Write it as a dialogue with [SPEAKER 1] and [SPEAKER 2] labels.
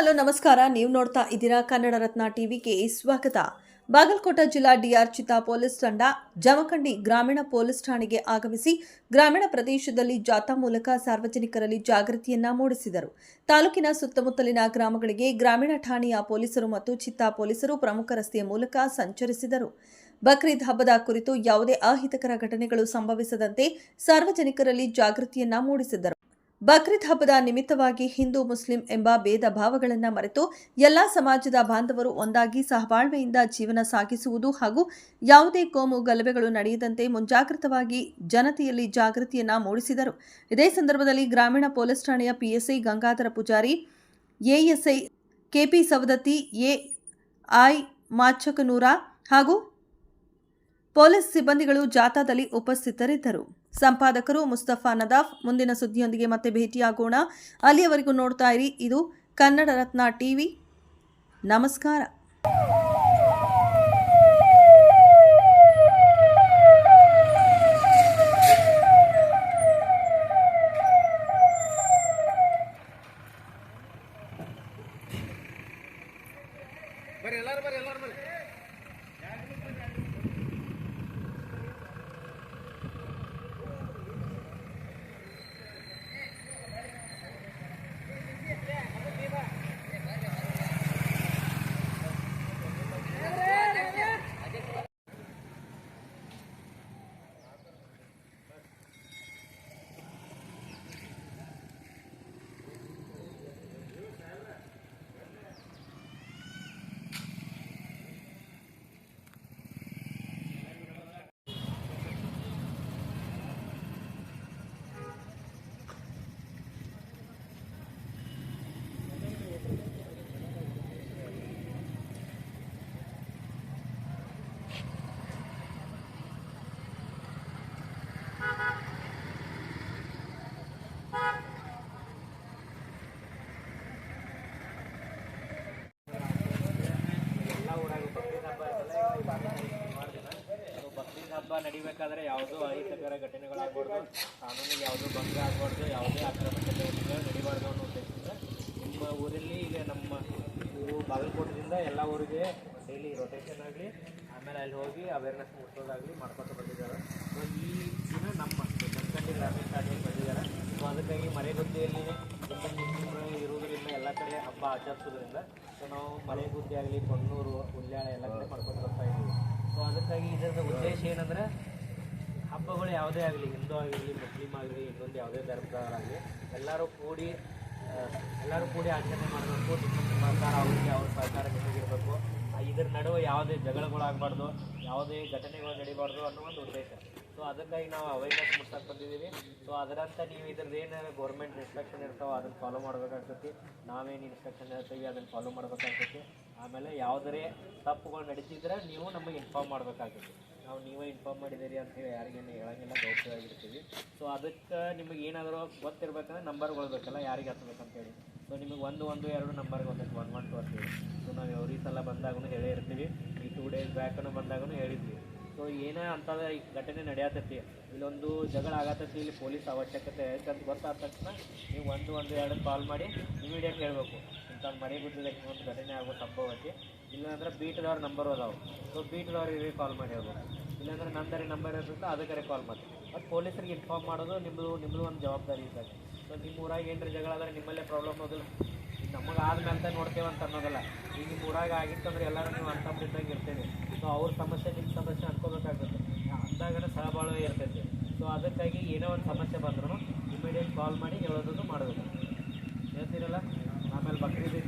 [SPEAKER 1] Hello, ನಮಸ್ಕಾರ. ನೀವು ನೋಡ್ತಾ ಇದ್ದೀರಾ ಕನ್ನಡ ರತ್ನ ಟಿವಿಗೆ ಸ್ವಾಗತ. ಬಾಗಲಕೋಟ ಜಿಲ್ಲಾ ಡಿಆರ್ ಚಿತಾ ಪೊಲೀಸ್ ತಂಡ ಜಮಖಂಡಿ ಗ್ರಾಮೀಣ ಪೊಲೀಸ್ ಠಾಣೆಗೆ ಆಗಮಿಸಿ ಗ್ರಾಮೀಣ ಪ್ರದೇಶದಲ್ಲಿ ಜಾಥಾ ಮೂಲಕ ಸಾರ್ವಜನಿಕರಲ್ಲಿ ಜಾಗೃತಿಯನ್ನ ಮೂಡಿಸಿದರು. ತಾಲೂಕಿನ ಸುತ್ತಮುತ್ತಲಿನ ಗ್ರಾಮಗಳಿಗೆ ಗ್ರಾಮೀಣ ಠಾಣೆಯ ಪೊಲೀಸರು ಮತ್ತು ಚಿತ್ತಾ ಪೊಲೀಸರು ಪ್ರಮುಖ ರಸ್ತೆಯ ಮೂಲಕ ಸಂಚರಿಸಿದರು. ಬಕ್ರೀದ್ ಹಬ್ಬದ ಕುರಿತು ಯಾವುದೇ ಅಹಿತಕರ ಘಟನೆಗಳು ಸಂಭವಿಸದಂತೆ ಸಾರ್ವಜನಿಕರಲ್ಲಿ ಜಾಗೃತಿಯನ್ನ ಮೂಡಿಸಿದರು. ಬಕ್ರೀದ್ ಹಬ್ಬದ ನಿಮಿತ್ತವಾಗಿ ಹಿಂದೂ, ಮುಸ್ಲಿಂ ಎಂಬ ಭೇದ ಭಾವಗಳನ್ನು ಮರೆತು ಎಲ್ಲ ಸಮಾಜದ ಬಾಂಧವರು ಒಂದಾಗಿ ಸಹಬಾಳ್ವೆಯಿಂದ ಜೀವನ ಸಾಗಿಸುವುದು ಹಾಗೂ ಯಾವುದೇ ಕೋಮು ಗಲಭೆಗಳು ನಡೆಯದಂತೆ ಮುಂಜಾಗ್ರತವಾಗಿ ಜನತೆಯಲ್ಲಿ ಜಾಗೃತಿಯನ್ನ ಮೂಡಿಸಿದರು. ಇದೇ ಸಂದರ್ಭದಲ್ಲಿ ಗ್ರಾಮೀಣ ಪೊಲೀಸ್ ಠಾಣೆಯ PSI Gangadhar Pujari, ASI KP Savadatti AI Machakanur ಹಾಗೂ ಪೊಲೀಸ್ ಸಿಬ್ಬಂದಿಗಳು ಜಾಥಾದಲ್ಲಿ ಉಪಸ್ಥಿತರಿದ್ದರು. ಸಂಪಾದಕರು ಮುಸ್ತಫಾ ನದಾಫ್, ಮುಂದಿನ ಸುದ್ದಿಯೊಂದಿಗೆ ಮತ್ತೆ ಭೇಟಿಯಾಗೋಣ. ಅಲ್ಲಿಯವರೆಗೂ ನೋಡ್ತಾ ಇರಿ, ಇದು ಕನ್ನಡ ರತ್ನ ಟಿವಿ. ನಮಸ್ಕಾರ.
[SPEAKER 2] ಬರ್ರಿ, ಎಲ್ಲಾರು ಬರ್ರಿ ಎಲ್ಲಾರು ಬರ್ರಿ ಎಲ್ಲ ಊರಾಗ ಬಕ್ರೀದ್ ಹಬ್ಬ ಇರ್ತಲ್ಲ ಬಕ್ರೀದ್ ಹಬ್ಬ ನಡಿಬೇಕಾದ್ರೆ ಯಾವುದೋ ಅಹಿತಕರ ಘಟನೆಗಳಾಗ್ಬಾರ್ದು, ಕಾನೂನಿಗೆ ಯಾವುದೋ ಭಂಗ ಆಗಬಾರ್ದು, ಯಾವುದೇ ಅಕ್ರಮ ಚಟುವಟಿಕೆಗಳು ನಡಿಬಾರ್ದು ಅನ್ನೋ ಉದ್ದೇಶದಿಂದ ನಿಮ್ಮ ಊರಲ್ಲಿ ಈಗ ನಮ್ಮ ಬಾಗಲಕೋಟದಿಂದ ಎಲ್ಲ ಊರಿಗೆ ಡೈಲಿ ರೊಟೇಷನ್ ಆಗಲಿ, ಆಮೇಲೆ ಅಲ್ಲಿ ಹೋಗಿ ಅವೇರ್ನೆಸ್ ಮುಟ್ಟೋದಾಗಲಿ ಮಾಡ್ಕೊತ ಬಂದಿದ್ದಾರೆ. ಸೊ ಈ ದಿನ ನಮ್ಮ ಜನಕಂಡಿ ಗ್ರಾಮೀಣ ಕಾರ್ಯ ಬಂದಿದ್ದಾರೆ. ಸೊ ಅದಕ್ಕಾಗಿ ಮರೆಗುದ್ದೆಯಲ್ಲಿ ತುಂಬ ಇರುವುದರಿಂದ ಎಲ್ಲ ಕಡೆ ಹಬ್ಬ ಆಚರಿಸೋದ್ರಿಂದ, ಸೊ, ನಾವು ಮಲೆಗುದ್ದೆ ಆಗಲಿ, ಕೊಣ್ಣೂರು, ಉಲ್ಯಾಳ ಎಲ್ಲ ಕಡೆ ಮಾಡ್ಕೊಂಡು ಬರ್ತಾ ಇದ್ದೀವಿ. ಸೊ ಅದಕ್ಕಾಗಿ ಇದರದ ಉದ್ದೇಶ ಏನಂದ್ರೆ ಹಬ್ಬಗಳು ಯಾವುದೇ ಆಗಲಿ, ಹಿಂದೂ ಆಗಲಿ ಮುಸ್ಲಿಮ್ ಆಗಲಿ, ಇನ್ನೊಂದು ಯಾವುದೇ ಧರ್ಮದವರಾಗಲಿ ಎಲ್ಲರೂ ಕೂಡಿ ಎಲ್ಲರೂ ಕೂಡಿ ಆಚರಣೆ ಮಾಡಬೇಕು ಸಹಕಾರ ಅವ್ರಿಗೆ ಅವ್ರ ಸರ್ಕಾರ ಜೊತೆಗಿರಬೇಕು. ಇದ್ರ ನಡುವೆ ಯಾವುದೇ ಜಗಳಗಳಾಗಬಾರ್ದು, ಯಾವುದೇ ಘಟನೆಗಳು ನಡಿಬಾರ್ದು ಅನ್ನೋ ಒಂದು ಉದ್ದೇಶ. ಸೊ ಅದಕ್ಕಾಗಿ ನಾವು ಅವೇರ್ನೆಸ್ ಮುಟ್ಸಕ್ಕೆ ಬಂದಿದ್ದೀವಿ. ಸೊ ಅದರಂತ ನೀವು ಇದ್ರದ್ದು ಏನು ಗೌರ್ಮೆಂಟ್ ಇನ್ಸ್ಟ್ರಕ್ಷನ್ ಇರ್ತಾವೆ ಅದನ್ನು ಫಾಲೋ ಮಾಡಬೇಕಾಗ್ತೈತಿ. ನಾವೇನು ಇನ್ಸ್ಟ್ರಕ್ಷನ್ ಇರ್ತೀವಿ ಅದನ್ನು ಫಾಲೋ ಮಾಡಬೇಕಾಗ್ತೈತಿ. ಆಮೇಲೆ ಯಾವುದರೇ ತಪ್ಪುಗಳು ನಡೀತಿದ್ರೆ ನೀವು ನಮಗೆ ಇನ್ಫಾರ್ಮ್ ಮಾಡಬೇಕಾಗ್ತೈತಿ. ನಾವು ನೀವೇ ಇನ್ಫಾರ್ಮ್ ಮಾಡಿದ್ದೀರಿ ಅಂತ ಹೇಳಿ ಯಾರಿಗೇನು ಹೇಳೋಂಗಿಲ್ಲ, ಗೌಪ್ಯವಾಗಿರ್ತೀವಿ. ಸೊ ಅದಕ್ಕೆ ನಿಮಗೆ ಏನಾದರೂ ಗೊತ್ತಿರ್ಬೇಕಂದ್ರೆ ನಂಬರ್ಗಳು ಬೇಕಲ್ಲ, ಯಾರಿಗೆ ಹತ್ತಬೇಕಂತೇಳಿ ಸೊ ನಿಮಗೆ ಒಂದು ಒಂದು, ಎರಡು ನಂಬರ್ಗೆ ಒಂದಕ್ಕೆ ಒನ್ ಒನ್ ಟು ಅಂತೇಳಿ ಸೊ ನಾವು ಎವ್ರಿ ಸಲ ಬಂದಾಗೂ ಹೇಳೇ ಇರ್ತೀವಿ. ಈ ಟೂ ಡೇಸ್ ಬ್ಯಾಕನ್ನು ಬಂದಾಗೂ ಹೇಳಿದ್ವಿ. ಸೊ ಏನೇ ಅಂಥದ್ದು ಈ ಘಟನೆ ನಡೆಯತೈತಿ, ಇಲ್ಲೊಂದು ಜಗಳ ಆಗತೈತಿ, ಇಲ್ಲಿ ಪೊಲೀಸ್ ಅವಶ್ಯಕತೆ ಐತೆ ಅಂತ ಗೊತ್ತಾದ ತಕ್ಷಣ ನೀವು ಒಂದು ಒಂದು, ಎರಡು ಕಾಲ್ ಮಾಡಿ ಇಮಿಡಿಯೇಟ್ ಹೇಳಬೇಕು. ಇಂಥ ಮನೆ ಬಿದ್ದಿದೆ ಒಂದು ಘಟನೆ ಆಗೋ ಸಂಭವ ಐತಿ. ಇಲ್ಲಾಂದ್ರೆ ಬೀಟ್ದವ್ರ ನಂಬರ್ ಅದಾವೆ. ಸೊ ಬೀಟ್ದವ್ರಿಗೆ ಕಾಲ್ ಮಾಡಿ ಹೇಳ್ಬೇಕು. ಇಲ್ಲಾಂದ್ರೆ ನಂದರಿ ನಂಬರ್ ಇರ್ತದೆ ಅದಕ್ಕೆ ಕಾಲ್ ಮಾಡಿ ಮತ್ತು ಪೊಲೀಸರಿಗೆ ಇನ್ಫಾರ್ಮ್ ಮಾಡೋದು ನಿಮ್ಮದು ನಿಮ್ಮದು ಒಂದು ಜವಾಬ್ದಾರಿ ಇದ್ದಾಗ. ಸೊ ನಿಮ್ಮ ಊರಾಗ ಏನ್ರಿ ಜಗಳ ಆದರೆ ನಿಮ್ಮಲ್ಲೇ ಪ್ರಾಬ್ಲಮ್ ನಮಗೆ ಆದ್ಮೇಲೆ ನೋಡ್ತೇವೆ ಅಂತ ಅನ್ನೋದಲ್ಲ. ಈಗ ನಿಮ್ಮ ಊರಾಗ ಆಗಿತ್ತಂದ್ರೆ ಎಲ್ಲರೂ ನೀವು ಅಂತಂದಿದ್ದಂಗೆ ಇರ್ತೇನೆ ಸೊ ಅವ್ರ ಸಮಸ್ಯೆ ನಿಮ್ಮ ಸಮಸ್ಯೆ ಅನ್ಕೋಬೇಕಾಗುತ್ತೆ ಅಂದಾಗನೇ ಸಹಬಾಳ್ವೆ ಇರ್ತೈತೆ. ಸೊ ಅದಕ್ಕಾಗಿ ಏನೋ ಒಂದು ಸಮಸ್ಯೆ ಬಂದ್ರು ಇಮಿಡಿಯೇಟ್ ಕಾಲ್ ಮಾಡಿ ಹೇಳೋದನ್ನು ಮಾಡಬೇಕು. ಹೇಳ್ತೀರಲ್ಲ? ಆಮೇಲೆ ಬಕ್ರೀದ್